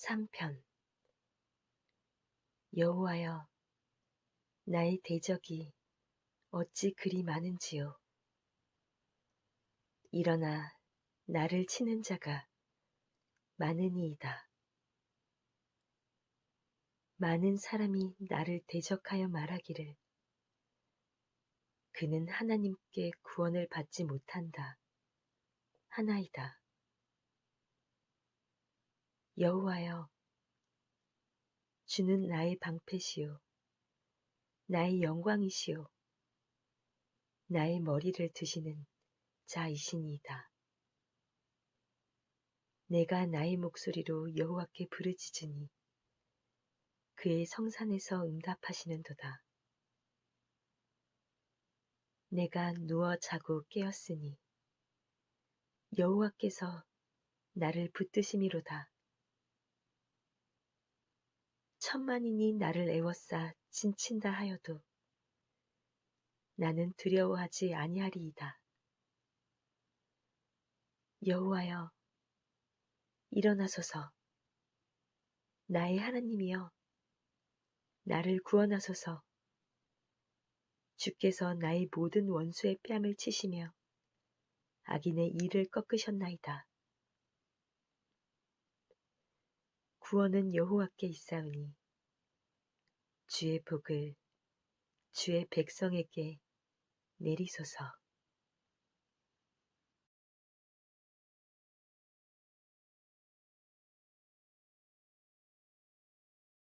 3편. 여호와여 나의 대적이 어찌 그리 많은지요? 일어나 나를 치는 자가 많으니이다. 많은 사람이 나를 대적하여 말하기를 그는 하나님께 구원을 받지 못한다. 하나이다 여호와여 주는 나의 방패시요 나의 영광이시요 나의 머리를 드시는 자이시니이다. 내가 나의 목소리로 여호와께 부르짖으니 그의 성산에서 응답하시는도다. 내가 누워 자고 깨었으니 여호와께서 나를 붙드심이로다. 천만인이 나를 애워싸 진친다 하여도 나는 두려워하지 아니하리이다. 여호와여 일어나소서 나의 하나님이여 나를 구원하소서 주께서 나의 모든 원수의 뺨을 치시며 악인의 이를 꺾으셨나이다. 구원은 여호와께 있사오니 주의 복을 주의 백성에게 내리소서.